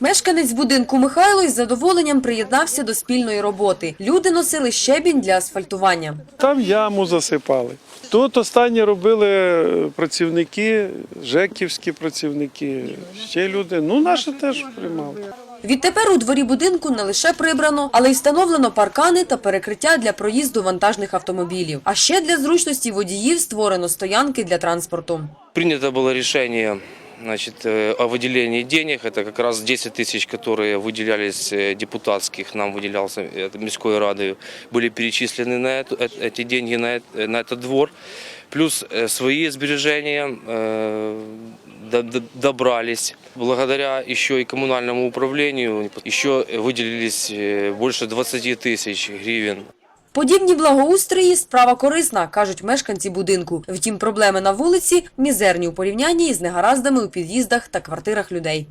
Мешканець будинку Михайло із задоволенням приєднався до спільної роботи. Люди носили щебінь для асфальтування. Там яму засипали. Тут останні робили працівники, жеківські працівники, ще люди. Ну, наші теж приймали. Відтепер у дворі будинку не лише прибрано, але й встановлено паркани та перекриття для проїзду вантажних автомобілів. А ще для зручності водіїв створено стоянки для транспорту. Принято было решение значит, э, о выделении денег. Это как раз 10 тысяч, которые выделялись э, депутатских, нам выделялся э, Мирской Радой, были перечислены на эту, э- эти деньги на, эт- на этот двор. Плюс э, свои сбережения э, до- до- добрались. Благодаря еще и коммунальному управлению еще выделились э, больше 20 тысяч гривен. Подібні благоустрої – справа корисна, кажуть мешканці будинку. Втім, проблеми на вулиці мізерні у порівнянні із негараздами у під'їздах та квартирах людей.